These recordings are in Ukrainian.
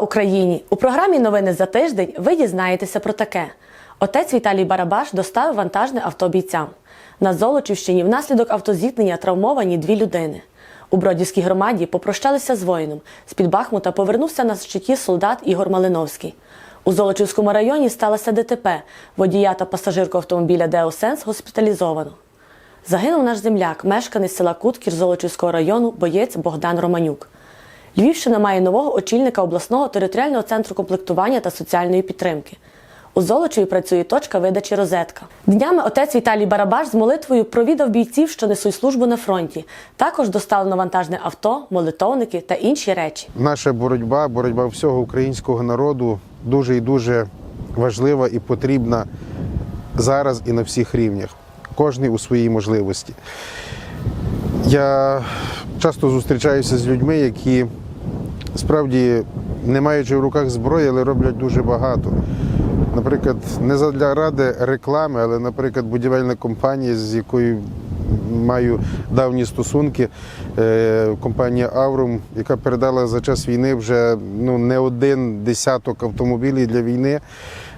Україні! У програмі Новини за тиждень ви дізнаєтеся про таке. Отець Віталій Барабаш доставив вантажне авто бійцям. На Золочівщині внаслідок автозіткнення травмовані дві людини. У Бродівській громаді попрощалися з воїном. З-під Бахмута повернувся на щиті солдат Ігор Малиновський. У Золочівському районі сталося ДТП. Водія та пасажирку автомобіля Деосенс госпіталізовано. Загинув наш земляк, мешканець села Куткір Золочівського району, боєць Богдан Романюк. Львівщина має нового очільника обласного територіального центру комплектування та соціальної підтримки. У Золочеві працює точка видачі розетка. Днями отець Віталій Барабаш з молитвою провідав бійців, що несуть службу на фронті. Також доставлено вантажне авто, молитовники та інші речі. Наша боротьба, боротьба всього українського народу дуже і дуже важлива і потрібна зараз і на всіх рівнях, кожний у своїй можливості. Я часто зустрічаюся з людьми, які справді не маючи в руках зброї, але роблять дуже багато. Наприклад, не задля ради реклами, але, наприклад, будівельна компанія, з якою маю давні стосунки, е, компанія Аврум, яка передала за час війни вже ну, не один десяток автомобілів для війни,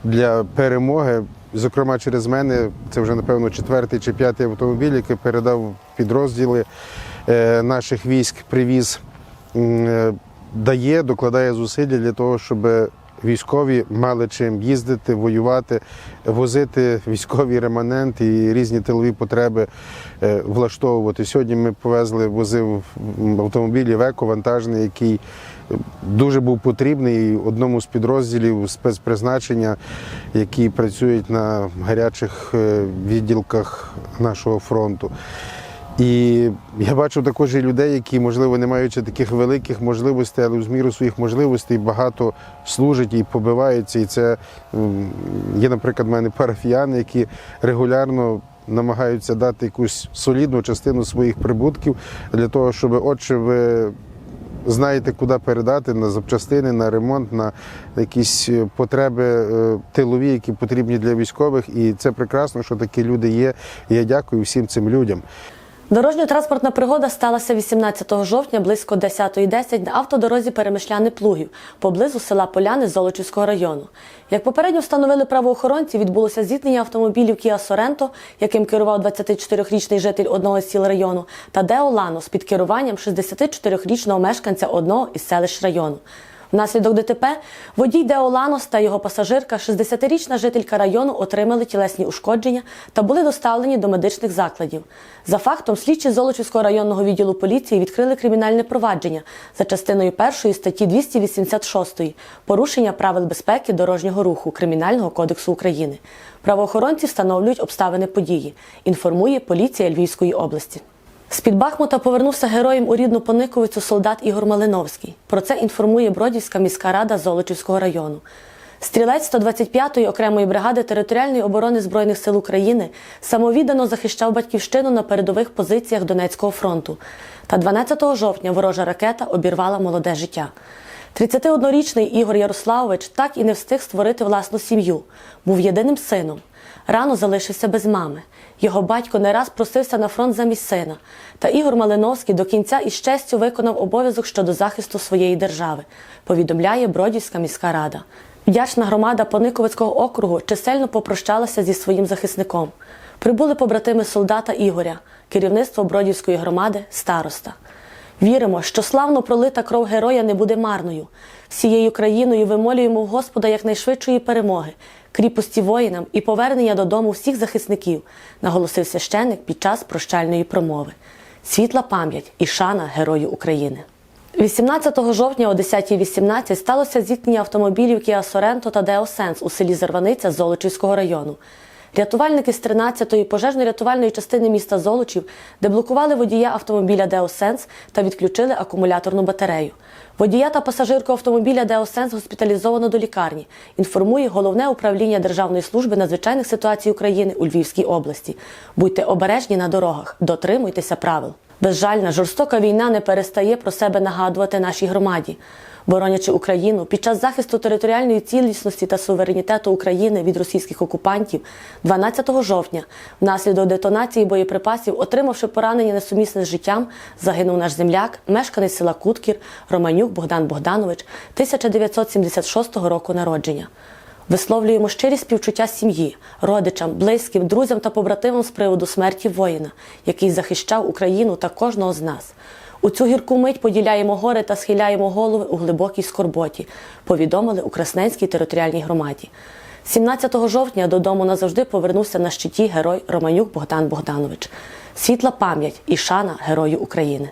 для перемоги. Зокрема, через мене це вже напевно четвертий чи п'ятий автомобіль, який передав підрозділи наших військ, привіз, е, дає, докладає зусилля для того, щоб військові мали чим їздити, воювати, возити військові реманенти і різні тилові потреби е, влаштовувати. Сьогодні ми повезли, возив автомобіль Івеко вантажний, який дуже був потрібний одному з підрозділів спецпризначення, які працюють на гарячих е, відділках нашого фронту. І я бачу також і людей, які, можливо, не маючи таких великих можливостей, але в зміру своїх можливостей багато служать і побиваються. І це є, наприклад, в мене парафіяни, які регулярно намагаються дати якусь солідну частину своїх прибутків для того, щоб отче ви знаєте, куди передати на запчастини, на ремонт, на якісь е, потреби е, тилові, які потрібні для військових. І це прекрасно, що такі люди є. Я дякую всім цим людям. Дорожньо-транспортна пригода сталася 18 жовтня близько 10.10 на автодорозі Перемишляни Плугів поблизу села Поляни Золочівського району. Як попередньо встановили правоохоронці, відбулося зіткнення автомобілів Kia Sorento, яким керував 24-річний житель одного з сіл району, та Део Ланос під керуванням 64-річного мешканця одного із селищ району. Внаслідок ДТП водій Део Ланос та його пасажирка, 60-річна жителька району, отримали тілесні ушкодження та були доставлені до медичних закладів. За фактом, слідчі Золочівського районного відділу поліції відкрили кримінальне провадження за частиною першої статті 286 порушення правил безпеки дорожнього руху Кримінального кодексу України. Правоохоронці встановлюють обставини події. Інформує поліція Львівської області. З-під Бахмута повернувся героєм у рідну Пониковицю солдат Ігор Малиновський. Про це інформує Бродівська міська рада Золочівського району. Стрілець 125-ї окремої бригади територіальної оборони Збройних сил України самовіддано захищав батьківщину на передових позиціях Донецького фронту. Та 12 жовтня ворожа ракета обірвала молоде життя. 31-річний Ігор Ярославович так і не встиг створити власну сім'ю. Був єдиним сином. Рано залишився без мами. Його батько не раз просився на фронт замість сина. Та Ігор Малиновський до кінця із честю виконав обов'язок щодо захисту своєї держави, повідомляє Бродівська міська рада. Вдячна громада Пониковицького округу чисельно попрощалася зі своїм захисником. Прибули побратими солдата Ігоря, керівництво Бродівської громади, староста. Віримо, що славно пролита кров героя не буде марною. Всією країною вимолюємо в Господа якнайшвидшої перемоги, кріпості воїнам і повернення додому всіх захисників, наголосив священник під час прощальної промови. Світла пам'ять і шана Герою України. 18 жовтня о 10.18 сталося зіткнення автомобілів Kia Sorento та Deo Sense у селі Зарваниця Золочівського району. Рятувальники з 13-ї пожежно-рятувальної частини міста Золочів деблокували водія автомобіля Деосенс та відключили акумуляторну батарею. Водія та пасажирку автомобіля Деосенс госпіталізовано до лікарні, інформує головне управління Державної служби надзвичайних ситуацій України у Львівській області. Будьте обережні на дорогах, дотримуйтеся правил. Безжальна, жорстока війна не перестає про себе нагадувати нашій громаді. Боронячи Україну під час захисту територіальної цілісності та суверенітету України від російських окупантів 12 жовтня, внаслідок детонації боєприпасів, отримавши поранення несумісне з життям, загинув наш земляк, мешканець села Куткір, Романюк Богдан Богданович, 1976 року народження. Висловлюємо щирі співчуття сім'ї, родичам, близьким, друзям та побратимам з приводу смерті воїна, який захищав Україну та кожного з нас. У цю гірку мить поділяємо гори та схиляємо голови у глибокій скорботі, повідомили у Красненській територіальній громаді. 17 жовтня додому назавжди повернувся на щиті герой Романюк Богдан Богданович. Світла пам'ять і шана герою України.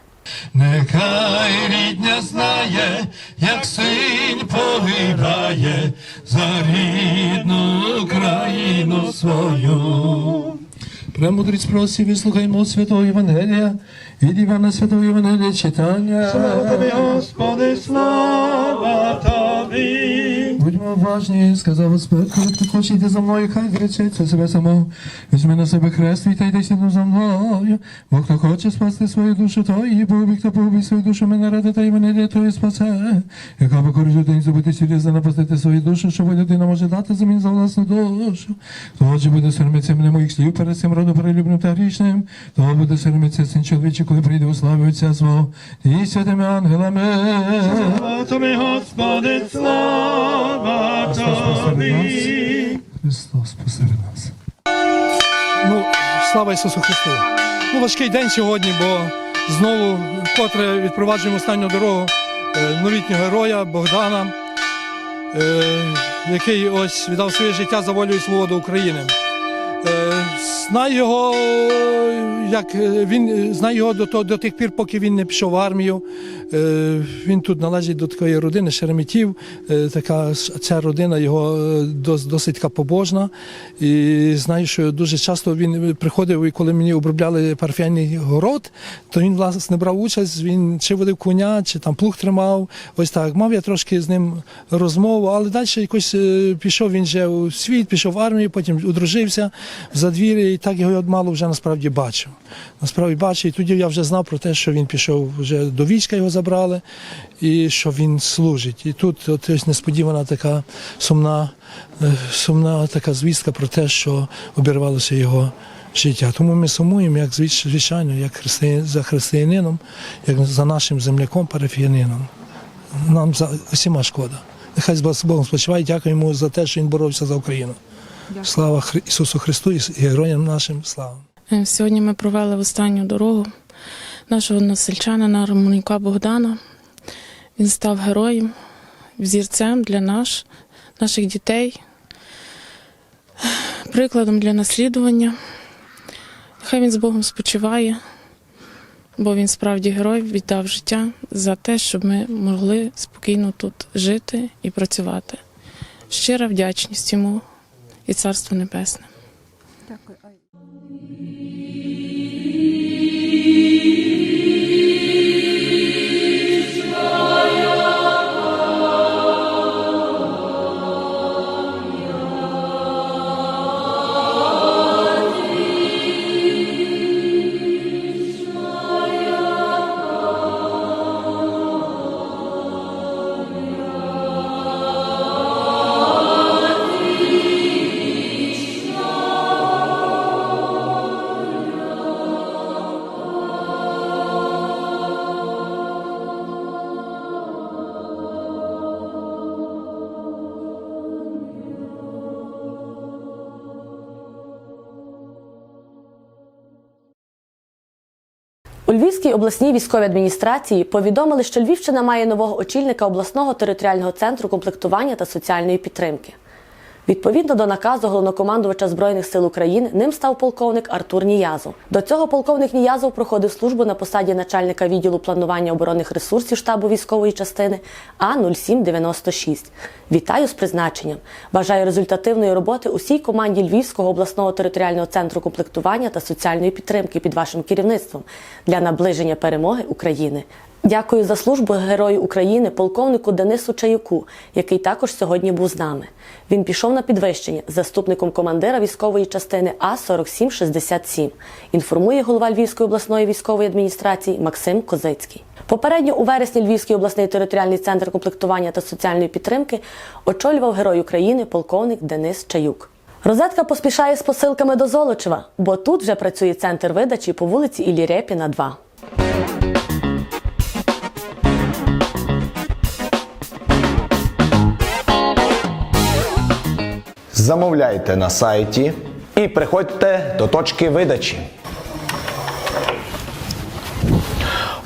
Нехай рідня знає, як син погибає за рідну країну свою. Премудрість просі, вислухаймо святого Євангелія, від Івана Святого Євангелія читання. Слава тобі, Господи, слава тобі. Будьмо сказав Господь, коли хто хоче йти за мною, хай зречеться себе самого. Візьми на себе хрест і та за мною. Бо хто хоче спасти свою душу, то і погубить, хто погубить свою душу, мене ради та й мене для того і спасе. Яка би користь людині зробити сюди, напастити свою душу, що людина може дати замін за власну душу. Хто хоче буде соромитися мене моїх слів перед цим родом перелюбним та грішним, то буде соромитися син чоловічий, коли прийде у славі Отця свого і святими ангелами. Господи, слава Христос посеред нас. Ну, слава Ісусу Христу. Ну, важкий день сьогодні, бо знову вкотре відпроваджуємо останню дорогу е, новітнього героя Богдана, е, який ось віддав своє життя за волю і свободу України. Е, Знаю його, як він знаю його до, до тих пір, поки він не пішов в армію. Е, Він тут належить до такої родини Шереметів. Е, Така ця родина його е, досить така побожна. І знаю, що дуже часто він приходив, і коли мені обробляли парафіальний город, то він власне брав участь. Він чи водив коня, чи там плуг тримав. Ось так. Мав я трошки з ним розмову, але далі якось пішов він вже у світ, пішов в армію, потім одружився в задвір'ї, і так його мало вже насправді бачив. Насправді бачив, і тоді я вже знав про те, що він пішов вже до війська, його забрали, і що він служить. І тут от ось несподівана така сумна, е, сумна така звістка про те, що обірвалося його. Життя. Тому ми сумуємо, як звич- звичайно, як християн, за християнином, як за нашим земляком, парафіянином. Нам за усіма шкода. Нехай з Богом спочиває, дякуємо йому за те, що він боровся за Україну. Слава Хри- Ісусу Христу і героям нашим слава. Е, Сьогодні ми провели в останню дорогу нашого насельчанина Романюка Богдана. Він став героєм, взірцем для наш, наших дітей, прикладом для наслідування. Хай він з Богом спочиває, бо він справді герой віддав життя за те, щоб ми могли спокійно тут жити і працювати. Щира вдячність йому і Царство Небесне. Львівській обласній військовій адміністрації повідомили, що Львівщина має нового очільника обласного територіального центру комплектування та соціальної підтримки. Відповідно до наказу головнокомандувача Збройних сил України, ним став полковник Артур Ніязов. До цього полковник Ніязов проходив службу на посаді начальника відділу планування оборонних ресурсів штабу військової частини А 0796. Вітаю з призначенням. Бажаю результативної роботи усій команді Львівського обласного територіального центру комплектування та соціальної підтримки під вашим керівництвом для наближення перемоги України. Дякую за службу Герою України полковнику Денису Чаюку, який також сьогодні був з нами. Він пішов на підвищення заступником командира військової частини А 4767 Інформує голова Львівської обласної військової адміністрації Максим Козицький. Попередньо у вересні Львівський обласний територіальний центр комплектування та соціальної підтримки очолював Герой України полковник Денис Чаюк. Розетка поспішає з посилками до Золочева, бо тут вже працює центр видачі по вулиці Іллі Репіна, 2. Замовляйте на сайті і приходьте до точки видачі.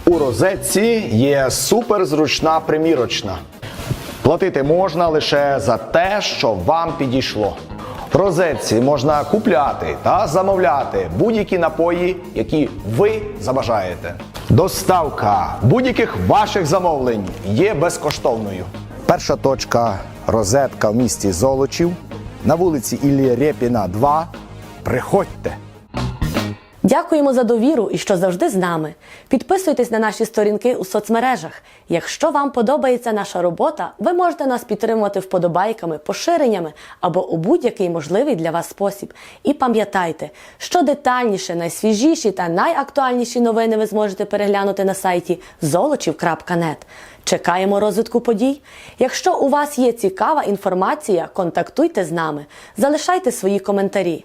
У розетці є суперзручна примірочна. Платити можна лише за те, що вам підійшло. В розетці можна купляти та замовляти будь-які напої, які ви забажаєте. Доставка будь-яких ваших замовлень є безкоштовною. Перша точка розетка в місті Золочів на вулиці Іллі Рєпіна, 2. Приходьте! Дякуємо за довіру і що завжди з нами. Підписуйтесь на наші сторінки у соцмережах. Якщо вам подобається наша робота, ви можете нас підтримувати вподобайками, поширеннями або у будь-який можливий для вас спосіб. І пам'ятайте, що детальніше, найсвіжіші та найактуальніші новини ви зможете переглянути на сайті zolochiv.net. Чекаємо розвитку подій. Якщо у вас є цікава інформація, контактуйте з нами, залишайте свої коментарі.